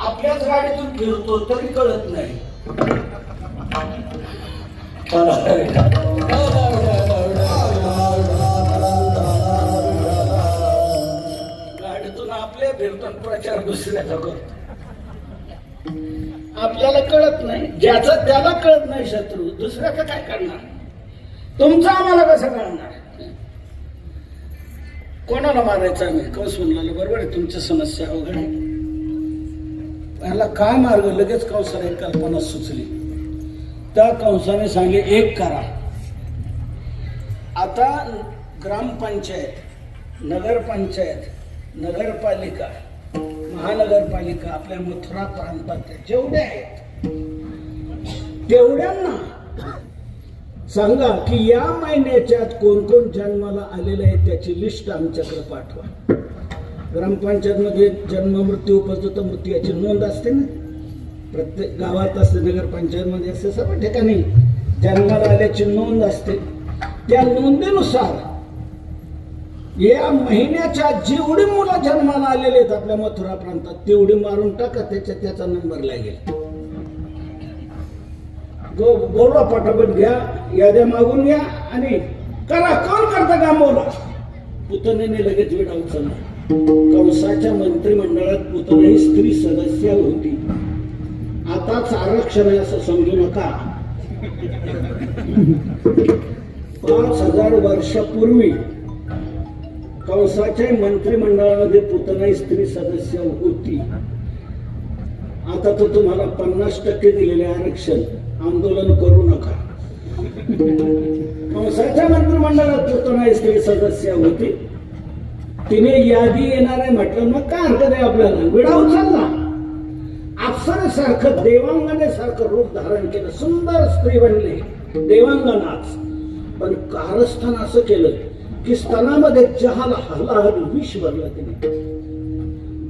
आपल्याच गाडीतून फिरतो तरी कळत नाही. गाडीतून आपले फिरतो प्रचार दुसऱ्याचा करतो. आपल्याला कळत नाही ज्याचं त्याला कळत नाही शत्रू दुसऱ्याचं काय करणार? तुमचं आम्हाला कसं कळणार? कोणाला मारायचं आम्ही कस म्हणलं बरोबर आहे तुमची समस्या वगैरे आहे. याला काय मार्ग? लगेच कंसाला एक कल्पना सुचली. त्या कंसाने सांगले एक करा. आता ग्रामपंचायत नगरपंचायत नगरपालिका महानगरपालिका आपल्या मथुरा प्रांतात जेवढे आहेत तेवढ्यांना सांगा की या महिन्याच्यात कोण कोण जन्माला आलेले आहे त्याची लिस्ट आमच्याकडे पाठवा. ग्रामपंचायतमध्ये जन्म मृत्यू उपजत मृत्यू याची नोंद असते ना? प्रत्येक गावात असते नगरपंचायतमध्ये असते सर्व ठिकाणी. जन्माला आल्याची नोंद असते. त्या नोंदीनुसार या महिन्याच्या जेवढी मुलं जन्माला आलेले आहेत आपल्या मथुरा प्रांतात तेवढी मारून टाका त्याच्या त्याचा नंबर लागेल. गो बोलवा पटापट घ्या याद्या मागून घ्या आणि करा कोण करता काम बोला. पुतण्याने लगेच विडा उचलला कंसाच्या मंत्रिमंडळात पुतणे स्त्री सदस्य होती. आताच आरक्षण आहे असं समजू नका. पाच हजार वर्षापूर्वी कंसाच्या मंत्रिमंडळामध्ये पुतनाई स्त्री सदस्य होती. आता तर तुम्हाला पन्नास टक्के दिलेले आरक्षण. आंदोलन करू नका. पावसाच्या मंत्रिमंडळात पुतना ही स्त्री सदस्य होती. तिने यादी येणार आहे म्हटलं मग काय हरकत आहे आपल्याला? विडा उचलला. अप्सरासारखं देवांगणे सारखं रूप धारण केलं. सुंदर स्त्री बनली देवांगनाच पण कारस्थान असं केलं की स्तनामध्ये चहाला हलाहल विष भरलं तिने.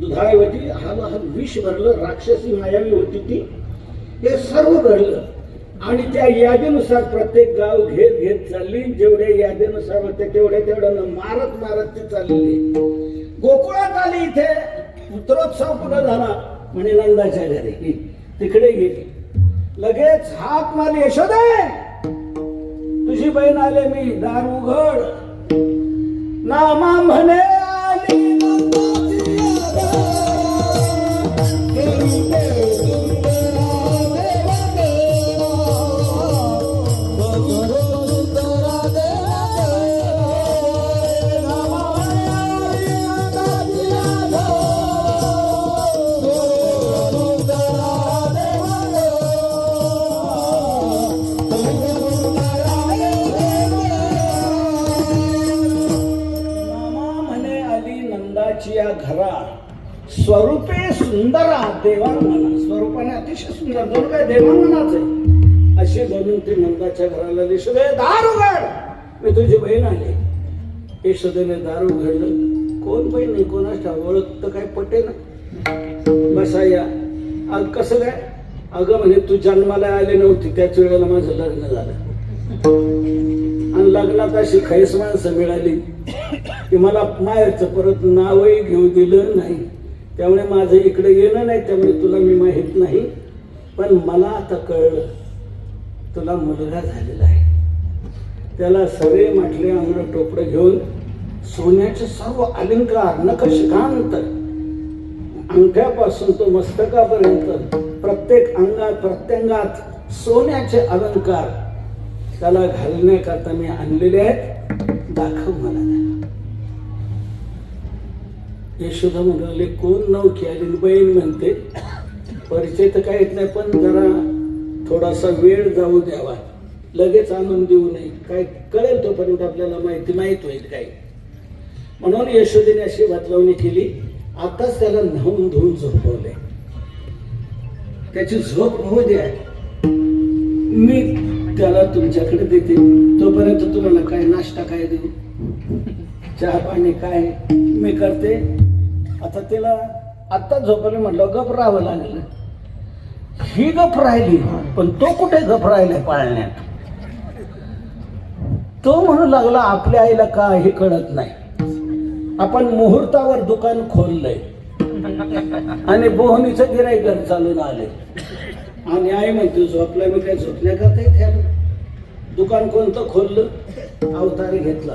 दुधाऐवजी हलाहल विष भरलं राक्षसी मायावी होती ती. हे सर्व घडलं. आणि त्या यादीनुसार प्रत्येक गाव घेत घेत चालली. जेवढे यादीनुसार होते तेवढे तेवढ्या मारत मारत ती चाललेली गोकुळात आली इथे. पुत्रोत्सव कुठं झाला? म्हणे नंदाच्या घरी. तिकडे गेली. लगेच हात मारली यशोदे तुझी बहीण आले मी दार उघड. नामा म्हणे आली स्वरूपे सुंदरा देवांगना स्वरूपाने अतिशय सुंदर. दोन काय देवांगनाच आहे अशी बनून ती नंदाच्या घराला यशोदे दार उघड. मी तुझी बहीण आली यशोदेने दार उघडलं. कोण बहीण नाही कोणाच्या ओळख तर काय पटे ना? बसा या अग कसं काय? अगं म्हणे तू जन्माला आली नव्हती. त्याच वेळेला माझं लग्न झालं. आणि लग्नात अशी खैस माणसं मिळाली की मला माहेरचं परत नावही घेऊ दिलं नाही. त्यामुळे माझं इकडे येणं नाही त्यामुळे तुला मी माहीत नाही. पण मला आता कळलं तुला मुलगा झालेला आहे. त्याला सगळे म्हटले अंगण टोपडं घेऊन सोन्याचे सर्व अलंकार नकशकांत अंगठ्यापासून तो मस्तकापर्यंत प्रत्येक अंगात प्रत्यंगात सोन्याचे अलंकार त्याला घालण्याकरता मी आणलेले आहेत. दाखव मला त्याला. यशोदा म्हणाले कोण नवखी आली बहीण म्हणते परिचय तर काय येत नाही पण जरा थोडासा वेळ जाऊ द्यावा. लगेच आणून देऊ नये. काय कळेल तोपर्यंत आपल्याला माहिती माहीत होईल काय म्हणून यशोदेने अशी बदलावणी केली. आताच त्याला न्हावून धुवून झोपवले. त्याची झोप होऊ द्या. मी त्याला तुमच्याकडे देते. तोपर्यंत तुम्हाला काय नाश्ता काय देऊ? चहा पाणी काय? मी करते. आता तिला आत्ता झोपले म्हटलं गप राहावं लागलं. ही गप राहिली पण तो कुठे गप राहिला पाळण्यात? तो म्हणू लागला आपल्या आईला का हे कळत नाही. आपण मुहूर्तावर दुकान खोललंय. आणि बोहनीचं गिराईकर चालून आले आणि आई म्हणते झोपलाय मी काय झोपल्या का ते ठेवलं दुकान कोणतं खोललं? अवतारी घेतला.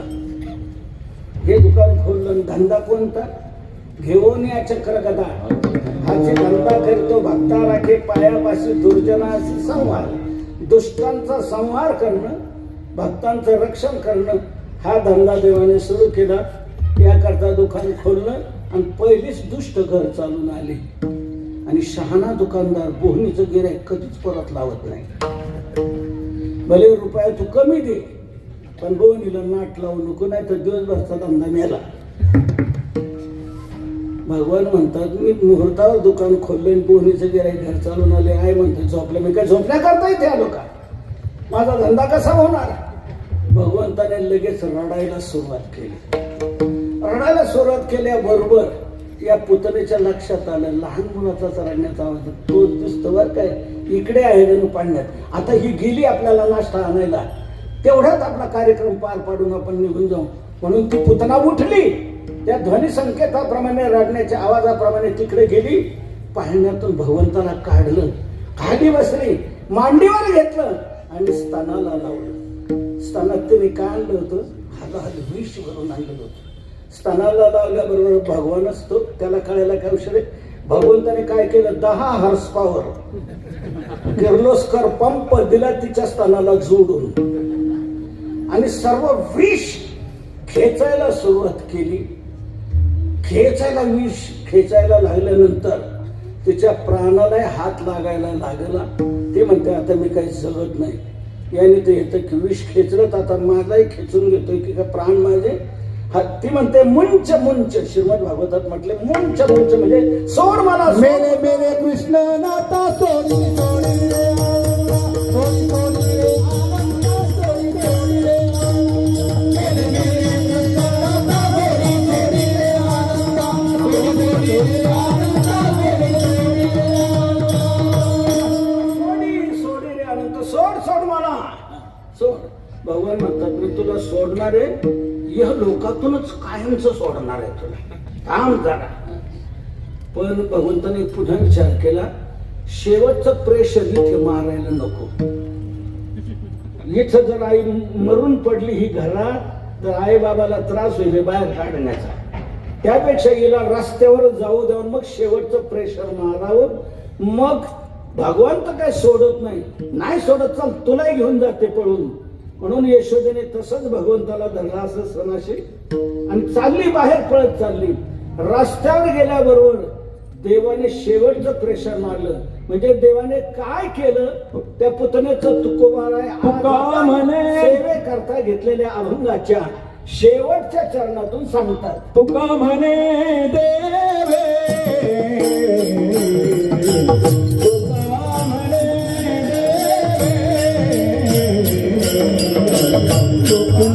हे दुकान खोललं आणि धंदा कोणता? घेऊन या चक्र कथा हाची धंदा करतो भक्ता राखे पायापाशी दुर्जनाशी संवार दुष्टांचा संहार करणं भक्तांचं रक्षण करणं हा धंदा देवाने सुरू केला. याकरता दुकान खोललं आणि पहिलीच दुष्ट घर चालून आले. आणि शहाणा दुकानदार बोहणीचं गिराईक कधीच परत लावत नाही. भले रुपया तू कमी दे पण बोहणीला नाट लावू नको नाही तर दिवसभरचा धंदा मेला. भगवान म्हणतात मी मुहूर्तावर दुकान खोलले आणि पोहणीचं गिराई घर चालून आले. आहे म्हणते झोपले मी काय झोपल्या करता येते आलो का माझा धंदा कसा होणार? भगवंताने लगेच रडायला सुरुवात केली. रडायला सुरुवात केल्याबरोबर या पुतळेच्या लक्षात आलं लहान मुलाचाच रडण्याचा आवाज तो दिसतो बरं काय इकडे आहे जणू पाण्यात आता ही गेली आपल्याला नाश्ता आणायला. तेवढ्यात आपला कार्यक्रम पार पाडून आपण निघून जाऊ. म्हणून ती पुतना उठली. त्या ध्वनी संकेताप्रमाणे रडण्याच्या आवाजाप्रमाणे तिकडे गेली. पाहण्यातून भगवंताला काढलं. खाली बसली मांडीवर घेतलं आणि स्तनाला लावलं. स्तनात तिने काय आणलं होतं? हाल विष भरून आणलं होतं. स्तनाला लावल्याबरोबर भगवान असतो. त्याला कळायला काय उशीर भगवंताने काय केलं? दहा हॉर्स पॉवर. किर्लोस्कर पंप दिला तिच्या स्तनाला जोडून. आणि सर्व विष खेचायला सुरुवात केली. खेचायला विष खेचायला लागल्यानंतर तिच्या प्राणाला हात लागायला लागला. ते म्हणते आता मी काही जगत नाही. याने ते येतं की विष खेचलं तर आता माझाही खेचून घेतोय की का प्राण माझे. हा ती म्हणते मुंच मुंच. श्रीमद भागवतात म्हटले मुंच मुंच म्हणजे सोड मला. मेरे मेरे कृष्ण नाता सोडी सोडी लोकातूनच कायमच सोडणार आहे तुला. काम करा. पण भगवंताने पुन्हा विचार केला शेवटचं प्रेशर इथे मारायला नको. इथं जर आई मरून पडली ही घरात तर आई बाबाला त्रास होईल बाहेर काढण्याचा. त्यापेक्षा हिला रस्त्यावर जाऊ देऊन मग शेवटचं प्रेशर मारावं. मग भगवान तर काय सोडत नाही. नाही सोडत चल तुलाही घेऊन जाते पळून. म्हणून यशोदेने तसंच भगवंताला धरला असं सणाशी आणि चालली बाहेर पळत चालली. रस्त्यावर गेल्याबरोबर देवाने शेवटचं प्रेशर मारलं. म्हणजे देवाने काय केलं? त्या पुतण्याचं तुकोबाराय तुका म्हणे. सेवे करता घेतलेल्या अभंगाच्या शेवटच्या चरणातून सांगतात. तुका म्हणे देवे देवे तुका